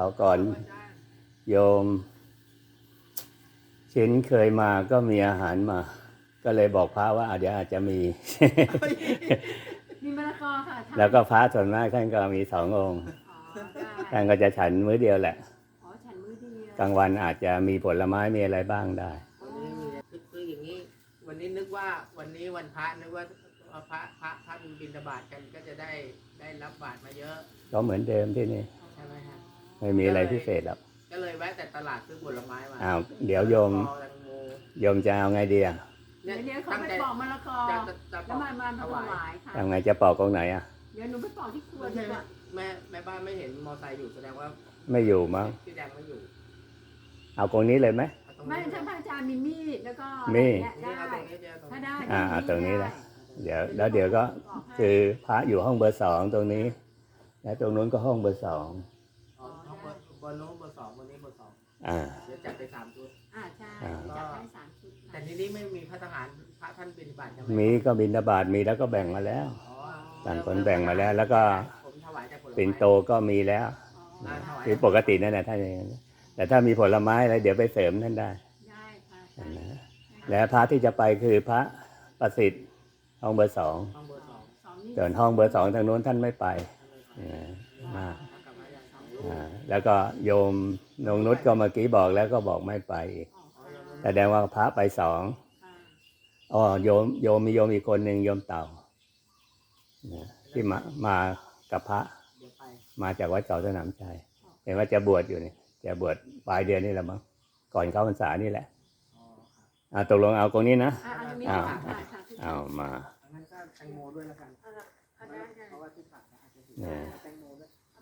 เขาวก่อนโยม ชิ้นเคยมาก็มีอาหารมา ก็เลยบอกพระว่าอะเดี๋ยวอาจจะมี มีมะละกอค่ะทำแล้วก็พระส่วนมากท่านก็มีสององค์อ๋อได้ท่านก็จะฉันมื้อเดียวแหละอ๋อฉันมื้อเดียวกลางวันอาจจะมีผลไม้มีอะไรบ้างได้วันนี้มีคือคืออย่างนี้ วันนี้นึกว่าวันนี้วันพระนึกว่าพระพระพระมีบิณฑบาตกันก็จะได้ได้รับบาตรมาเยอะ ก็เหมือนเดิมที่นี่ใช่ไหมฮะ ไม่มีอะไรพิเศษหรอกก็เลยแวะแต่ตลาดซื้อผลไม้มาอ้าวเดี๋ยวโยมมะละกอแตงโมโยมจะเอาไงดีอะเดี๋ยวเดี๋ยวเขาตั้งไปใจปอกมะละกอจะจะจะแล้วมามามาถถวายวายค่ะทำไงจะปอกตรงไหนอะ เดี๋ยวหนูไปปอกที่ครัวไม่ดีใช่กว่าแม่แม่บ้านไม่เห็นมอไซค์อยู่แสดงว่าไม่อยู่มั้งพี่แดงไม่อยู่เอาตรงนี้เลยไหม เอาตรงไม่นี้ถ้าพระอาจารย์มีมีดแล้วก็มี เนี่ยนี่ได้ เอาตรงนี้จะเอาตรงถ้านี้ได้อ่าเอาตรงนี้ได้นะ เดี๋ยวแล้วเดี๋ยวก็ คือพระอยู่ห้องเบอร์สองตรงนี้ แล้วตรงนู้นก็ห้องเบอร์สองอ๋อเอา เบอร์เบอร์โน้นเบอร์สองวันนี้เบอร์สองอ่า เดี๋ยวจัดไปสามชุด อ่าใช่อ่า จัดให้สามชุดแต่ทีนี้ไม่มีพระทหารพระท่านบิณฑบาตยังไมีก็บินทบาทมีแล้วก็แบ่งมาแล้ว อ๋อต่างคนแบ่งมาแล้วแล้วก็ ผมถวายแต่ผลไม้ปิ่นโตก็มีแล้วอ๋อถวายคือปกตินั่นแหละท่านอย่างนั้นแต่ถ้ามีผลไม้อะไรเดี๋ยวไปเสริมท่านได้ได้ค่ะใช่นะและพระที่จะไปคือพระประสิทธิ์ห้องเบอร์สองห้องเบอร์สองสองนี่ส่วนห้องเบอร์สองทางโน้นท่านไม่ไปอ่าอ่าก แล้วก็โยมนงนุชก็เมื่อกี้บอกแล้วก็บอกไม่ไปอีกอ๋อแสดงว่าพระไปสองค่ะอ๋อโยมโยมมีโยมอีกคนหนึ่งโยมเต่านะที่มามากับพระเดี๋ยวไปมาจากวัดเก่าสนามชัยเห็นว่าจะบวชอยู่นี่จะบวชปลายเดือนนี่แหละมั้งก่อนเข้าพรรษานี่แหละอ๋อครับอ่าตกลงเอาตรงนี้นะอ่าอันนี้อ้าวค่ะค่ะค่ะเอามางั้นก็แตงโมด้วยแล้วกันอ่าอ่าได้ได้เพราะว่าที่ผักนะอาจจะถึงเนี่ยแตงโมด้วยเ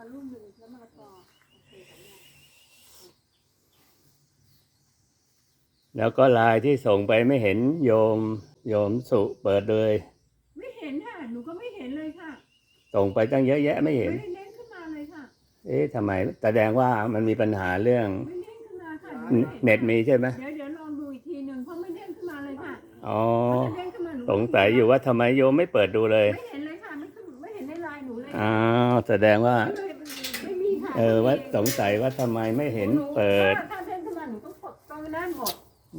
อามาลูกหนึ่งแล้วมะละกอโอเคค่ะเนี่ยแล้วก็ลายที่ส่งไปไม่เห็นโยม โยมสุเปิดเลย ไม่เห็นค่ะ หนูก็ไม่เห็นเลยค่ะส่งไปตั้งเยอะแยะไม่เห็น ไม่ได้เน้นขึ้นมาเลยค่ะ เอ๊ะทำไมแสดงว่ามันมีปัญหาเรื่องไม่เด้งขึ้นมาค่ะเนเน็ตมีใช่ไหมเดี๋ยวเดี๋ยวลองดูอีกทีหนึ่งเพราะไม่เด้งขึ้นมาเลยค่ะอ๋อถ้าเด้งขึ้นมาหนูสงสัยอยู่ว่าทำไมโยมไม่เปิดดูเลย ไม่เห็นเลยค่ะ ไม่ขึ้นไม่เห็นในไลน์หนูเลยอ้าวแสดงว่า ไม่ไม่มีค่ะ เออว่าสงสัยว่าทำไมไม่เห็นเปิด ถ้าเด้งขึ้นมาหนูต้องกดตรงนั้นหมด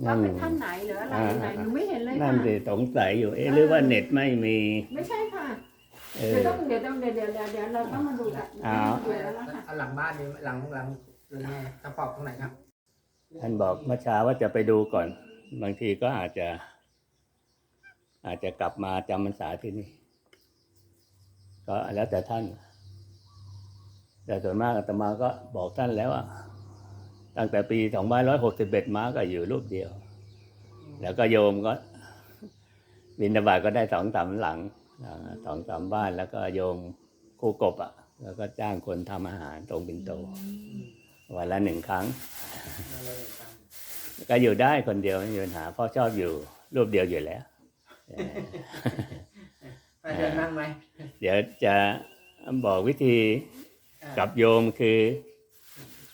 นั่ว่านเป็นท่านไหนหรืออะไรไหนหนูไม่เห็นเลยนั่นค่ะสิสงสัยอยู่เอ๊ะหรือว่าเน็ตไม่มี ไม่ใช่ค่ะเอเดี๋ยวอ ต้องเดี๋ยวต้องเดี๋ยวเดี๋ยวเดี๋ยวเดี๋ยวเราต้องมาดูกันอ้าวเดี๋ยวแล้วล่ะค่ะเอาหลังบ้านนี่หลังหลังหรือไงกระปอกตรงไหนครับ ท่านบอกเมื่อเช้าว่าจะไปดูก่อน บางทีก็อาจจะ อาจจะกลับมาจำพรรษาที่นี่ ก็แล้วแต่ท่าน แต่ส่วนมากอาตมาก็บอกท่านแล้วอะตั้งแต่ปีสองพันร้อยหกสิบเอ็ดมาก็อยู่รูปเดียว แล้วก็โยมก็บินบาตก็ได้สองสามหลังอ่าสองสามบ้านแล้วก็โยมคู่กบอะ แล้วก็จ้างคนทำอาหารตรงบินโต วันละหนึ่งครั้ง ก็อยู่ได้คนเดียวไม่มีปัญหาเพราะชอบอยู่รูปเดียวอยู่แล้วเออไปเดินนั่งไหมเดี๋ยวจะบอกวิธี กับโยมคือ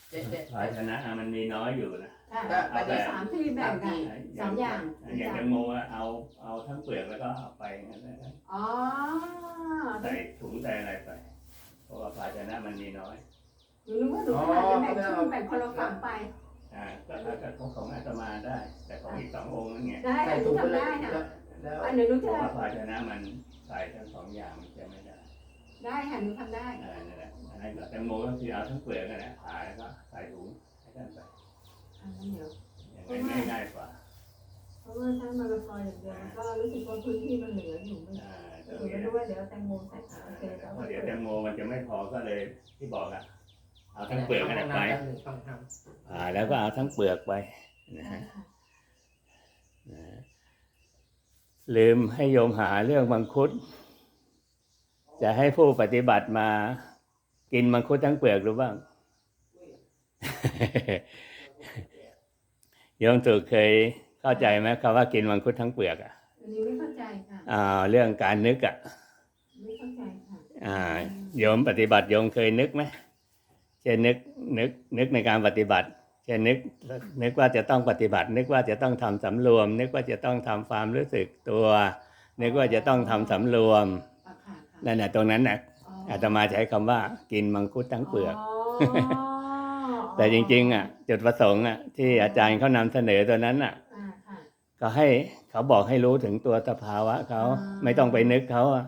เจ๊เจ๊ภาชนะอะมันมีน้อยอยู่นะ ค่ะอันนี้สามที่แบ่งกัน สามอย่าง อย่างแตงโมอะเอาเอาทั้งเปลือกแล้วก็เอาไปงั้นนะอ๋อ ใส่ถุงใส่อะไรไป เพราะว่าภาชนะมันมีน้อยหนูรู้ว่าหนูขนาดจะแบ่งครึ่งแบ่งคนละฝั่งไป อ่า ก็ถ้าเกิดของของอาตมาได้ แต่ของอีกสององค์นั่นไงได้ใส่หนูถุงไปทำเลได้ยค่ะแล้วแล้วอันเดี๋ยวหนูเพจะราะว่าภาชนะมันใส่ทั้งสองอย่างมันจะไม่ได้ ได้ค่ะหนูทำได้ อ่านั่นแหละอันนั้นก็แตงโมก็คือเอาทั้งเปลือกนั่นแหละผ่าแล้วก็ใส่ถุงให้ท่านไปอันนั้นเดี๋ยวอย่างนั้นง่ายๆกว่า เพราะว่าถ้ามาละกออย่างเดียวมันก็รู้สึกว่าพื้นที่มันเหลืออยู่ไม่อ่าหตรนูงนี้ไม่นะรู้ว่าเดี๋ยวแตงโมใส่โอเคแล้วเพราะเดี๋ยวแตงโมมันจะไม่พอก็เลยที่บอกอะ เอาทั้งเปลือกนั่นแหละไปฟังทผ่าแล้วก็เอาทั้งเปลือกไปนะฮะนะฮะลืมให้โยมหาเรื่องมังคุด จะให้ผู้ปฏิบัติมา กินมังคุดทั้งเปลือกหรือบ้างโยมสุเคยเข้าใจไหมคำว่ากินมังคุดทั้งเปลือกอะอันนี้ไม่เข้าใจค่ะอ่าเรื่องการนึกอะไม่เข้าใจค่ะอ่าโยมปฏิบัติโยมเคยนึกไหมเช่นนึกนึกนึกในการปฏิบัติเช่นนึกนึกว่าจะต้องปฏิบัติ นึกว่าจะต้องทำสำรวม นึกว่าจะต้องทำความรู้สึกตัว นึกว่าจะต้องทำสำรวมอะค่ะค่ะ นั่นแหละตรงนั้นนะอ๋ออาตมาใช้คำว่ากินมังคุดทั้งเปลือกอ๋อแต่จริงๆอะจุดประสงค์อะที่อาจารย์เขานำเสนอตัวนั้นอะอ่าค่ะก็ให้เขาบอกให้รู้ถึงตัวสภาวะเขาอ่าไม่ต้องไปนึกเขาอะ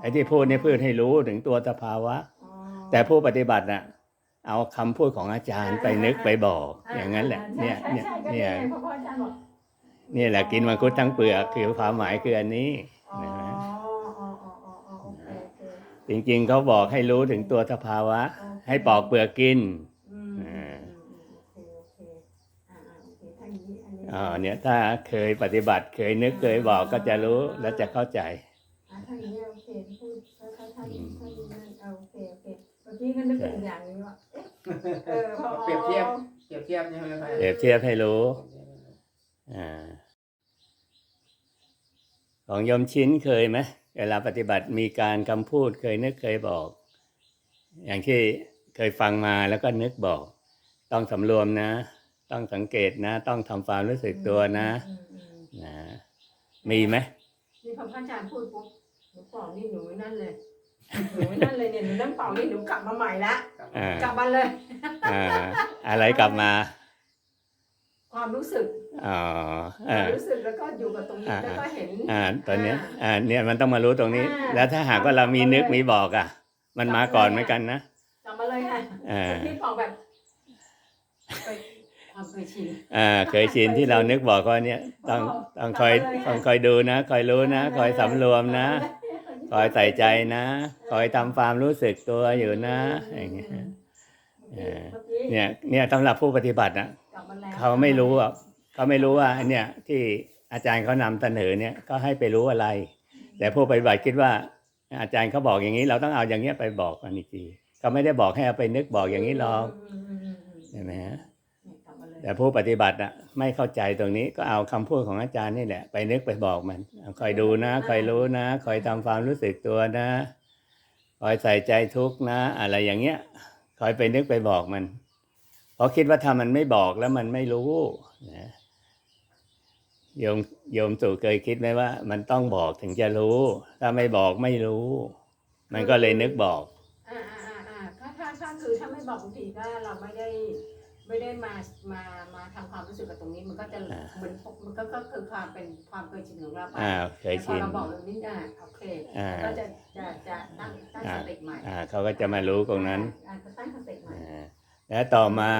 ไอ้ที่พูดนี่พูดให้รู้ถึงตัวสภาวะอ๋อแต่ผู้ปฏิบัติน่ะ เอาคำพูดของอาจารย์ไปนึกไปบอก อย่างนั้นแหละ เนี่ยใช่เนี่ยใช่ก็เนี่ยไงเพราะว่าอาจารย์บอกนี่แหละกินมังคุดทั้งเปลือกคือความหมายคืออันนี้อ๋อนะฮะ อ๋ออ๋ออ๋ออ๋อโอเคโอเค จริงๆเขาบอกให้รู้ถึงตัวสภาวะโอเคให้ปอกเปลือกกินอืมอ่าอืมโอเคโอเคอ่าอ่าโอเคถ้าอย่างนี้อันนี้อ่าเนี่ยถ้าเคยปฏิบัติเคยนึกเคยบอกก็จะรู้และจะเข้าใจอ่าถ้าอย่างนี้โอเคพูดถ้าถ้าถ้าอืมถ้าอย่างนั้นอ่าโอเคโอเคเมื่อกี้ก็นึกถึงอย่างนึงว่าเอ๊ะเออพอเปรียบเทียบเปรียบเทียบใช่ไหมครับเปรียบเทียบให้รู้อ่าของโยมชิ้นเคยไหม เวลาปฏิบัติมีการคำพูดเคยนึกเคยบอก อย่างที่เคยฟังมาแล้วก็นึกบอก ต้องสำรวมนะ ต้องสังเกตนะ ต้องทำความรู้สึกตัวนะอืมอืมนะมีไหมนี่พอพระอาจารย์พูดปุ๊บหนูเป่านี่หนูนั่นเลยหนูนั่นเลยเนี่ยหนูนั่งเป่านี่หนูกลับมาใหม่ละอ่ากลับมาเลยอ่าอะไรกลับมา ความรู้สึกอ๋อคอ่าวามรู้สึกแล้วก็อยู่กับตรงนี้อ่าแล้วก็เห็น อ่าตอนเนี้ยอ่าเนี่ยมันต้องมารู้ตรงนี้ อ่าแล้วถ้าหากว่าเรามีนึกมีบอกอะ มันมาก่อนเหมือนกันนะกลับมาเลยค่ะอ่าที่บอกแบบไปความเคยชินอ่าเคยชินที่เรานึกบอกว่าเนี่ยต้องต้องคอยต้องคอยดูนะคอยรู้นะคอยสำรวมนะ คอยใส่ใจนะ คอยทำความรู้สึกตัวอยู่นะอย่างเงี้ยเมื่อกี้เนี่ยเนี่ยสำหรับผู้ปฏิบัตินะ กลับมาแล้วเขาไม่รู้อะเขาไม่รู้ว่าอันเนี่ยที่อาจารย์เขานำเสนอเนี่ยก็ให้ไปรู้อะไร แต่ผู้ปฏิบัติคิดว่า อาจารย์เขาบอกอย่างนี้ เราต้องเอาอย่างเงี้ยไปบอกกันอีกทีเขาไม่ได้บอกให้เอาไปนึกบอกอย่างนี้หรอกอืมอืมอืมอืมใช่ไหมฮะเนี่ยกลับมาเลยแต่ผู้ปฏิบัติอะไม่เข้าใจตรงนี้ก็เอาคำพูดของอาจารย์นี่แหละ ไปนึกไปบอกมันเอาคอยดูนะคอยรู้นะคอยทำความรู้สึกตัวนะคอยใส่ใจทุกข์นะ อะไรอย่างเงี้ยคอยไปนึกไปบอกมัน เพราะคิดว่าถ้ามันไม่บอกแล้วมันไม่รู้นะโยมโยมสู่เคยคิดไหมว่า มันต้องบอกถึงจะรู้ ถ้าไม่บอกไม่รู้ มันก็เลยนึกบอกอ่าอ่าอ่าอ่าถ้าถ้าถ้าคือถ้าไม่บอกบางทีก็เราไม่ได้ไม่ได้มามามาทำความรู้สึกกับตรงนี้มันก็จะอ่าเหมือนมันก็ก็คือความเป็นความเคยชินของเราไปอ่าเคยแต่พอชินเราบอกตรงนี้อ่าโอเคอ่าก็จะจะจะตั้งตั้งสติใหม่อ่าเขาก็จะมารู้ตรงนั้นอ่าจะตั้งสติใหม่อ่า แล้วต่อมา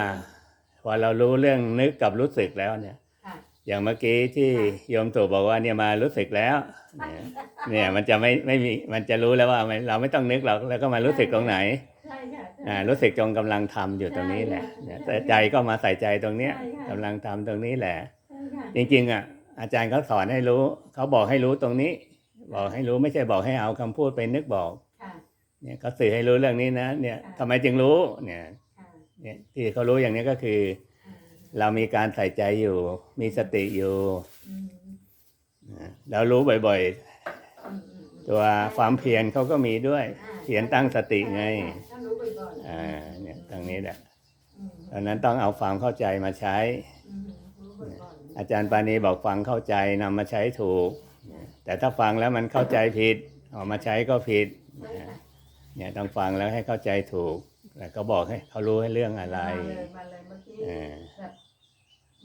พอเรารู้เรื่องนึกกับรู้สึกแล้วเนี่ย ค่ะ อย่างเมื่อกี้ที่โยมตู่บอกว่าเนี่ยมารู้สึกแล้ว เนี่ยเนี่ยมันจะไม่ไม่มีมันจะรู้แล้วว่าไม่เราไม่ต้องนึกหรอกแล้วก็มารู้สึกตรงไหนใช่ค่ะใช่ อ่ารู้สึกจงกำลังทำอยู่ตรงนี้แหละเนี่ยแต่ใจก็มาใส่ใจตรงเนี้ยใช่ค่ะ กำลังทำตรงนี้แหละ ใช่ค่ะจริงๆอะอาจารย์เขาสอนให้รู้เขาบอกให้รู้ตรงนี้ บอกให้รู้ไม่ใช่บอกให้เอาคำพูดไปนึกบอก ค่ะ เนี่ยเขาสื่อให้รู้เรื่องนี้นะ เนี่ยค่ะทำไมจึงรู้เนี่ยค่ะ เนี่ยที่เขารู้อย่างนี้ก็คือ เรามีการใส่ใจอยู่ มีสติอยู่แล้วรู้บ่อยๆ ตัวความเพียรเขาก็มีด้วย เพียรตั้งสติไงถ้ารู้บ่อยๆอ่าเนี่ยตรงนี้แหละอืมดังนั้นต้องเอาความเข้าใจมาใช้ อาจารย์ปานีบอกฟังเข้าใจนำมาใช้ถูก แต่ถ้าฟังแล้วมันเข้าใจผิดออกมาใช้ก็ผิดเนี่ยต้องฟังแล้วให้เข้าใจถูก แต่ก็บอกให้เขารู้ให้เรื่องอะไรมาเลยมาเลยเมื่อกี้เออแบบ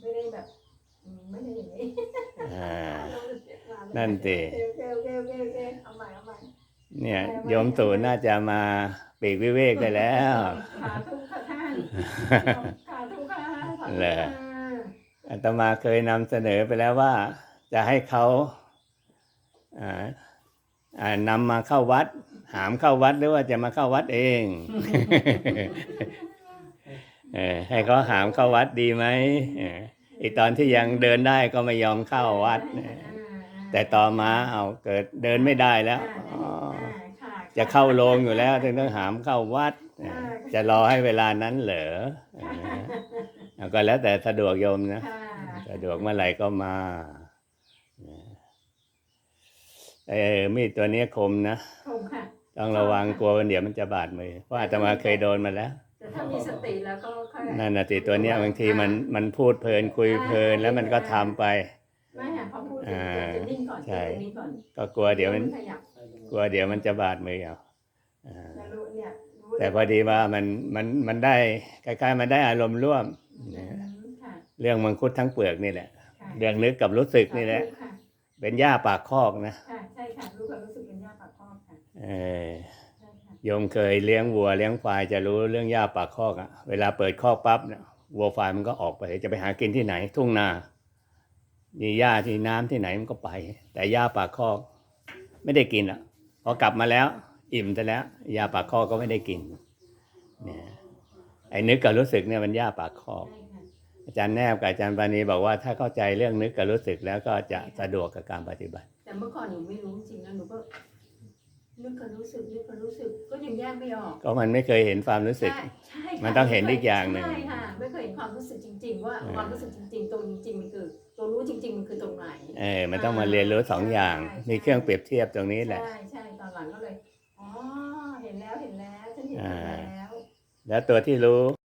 ไม่ได้แบบอืมไม่ได้อย่างนี้อ่ามาเลยนั่นสิโอเคโอเคโอเคโอเคเอาใหม่เอาใหม่เนี่ยโยมตู่น่าจะมาปีกวิเวกได้แล้วขาทุกข์ค่ะท่านขาทุกข์ค่ะเหรออาตมาเคยนำเสนอไปแล้วว่า จะให้เขาอ่าอ่านำมาเข้าวัด หามเข้าวัดหรือว่าจะมาเข้าวัดเอง เออให้เขาหามเข้าวัดดีไหมเอออีกตอนที่ยังเดินได้ก็ไม่ยอมเข้าวัดเออแต่ต่อมาเอาเกิดเดินไม่ได้แล้วอ๋อจะเข้าโรงอยู่แล้วถึงต้องหามเข้าวัดเออจะรอให้เวลานั้นเหรอเออเอาก็แล้วแต่สะดวกโยมนะค่ะสะดวกเมื่อไหร่ก็มาเออมีดตัวนี้คมนะคงค่ะ ต้องระวังกลัววันเดี๋ยวมันจะบาดมือเพราะอาตมาเคยโดนมาแล้ว แต่ถ้ามีสติแล้วก็ค่อยนั่นนะติตัวเนี้ยบางทีมันมันพูดเพลินคุยเพลินแล้วมันก็ทำไป ไม่ค่ะพอพูดถึงอ่าจะนิ่งก่อนใช่ จะนิ่งก่อนก็กลัวเดี๋ยวมันขยับกลัวเดี๋ยวมันจะบาดมือเอาอ่าแล้วรู้เนี่ยรู้แต่พอดีว่ามันมันมันได้คล้ายๆมันได้อารมณ์ร่วมอืนะมค่ะเรื่องมังคุดทั้งเปลือกนี่แหละ ค่ะเรื่องนึกกับรู้สึกนี่แหละค่ะเป็นหญ้าปากคอกนะ ค่ะใช่ค่ะรู้ค่ะรู้สึกเป็นยาปาก โยมเคยเลี้ยงวัวเลี้ยงควายจะรู้เรื่องหญ้าปากคอกอะเวลาเปิดคอกปั๊บเนี่ยวัวควายมันก็ออกไปจะไปหากินที่ไหน ทุ่งนามีหญ้าที่น้ำที่ไหนมันก็ไป แต่หญ้าปากคอก ไม่ได้กินอะพอกลับมาแล้ว อิ่มแต่แล้วหญ้าปากคอกก็ไม่ได้กินเนี่ยไอ้นึกกับรู้สึกเนี่ยมันหญ้าปากคอก อาจารย์แนบกับอาจารย์ปานีบอกว่าถ้าเข้าใจเรื่องนึกกับรู้สึกแล้วก็จะสะดวกกับการปฏิบัติ แต่เมื่อก่อนหนูไม่รู้จริงนะหนูก็ นึกกับรู้สึกนึกกับรู้สึกก็ยังแยกไม่ออกก็มันไม่เคยเห็นความรู้สึก ใช่ใช่ค่ะมันต้องเห็นอีกอย่างหนึ่ง ใช่ค่ะไม่เคยเห็นความรู้สึกจริง ๆ ว่าเออความรู้สึกจริง ๆ ตัวจริงๆมันคือ ตัวรู้จริง ๆ มันคือตรงไหน เออมันต้องมาเรียนรู้สองอย่างใช่มีเครื่องเปรียบเทียบตรงนี้แหละ ใช่ใช่ตอนหลังก็เลย อ๋อ เห็นแล้ว เห็นแล้ว ฉันเห็นอ่าแล้ว แล้วตัวที่รู้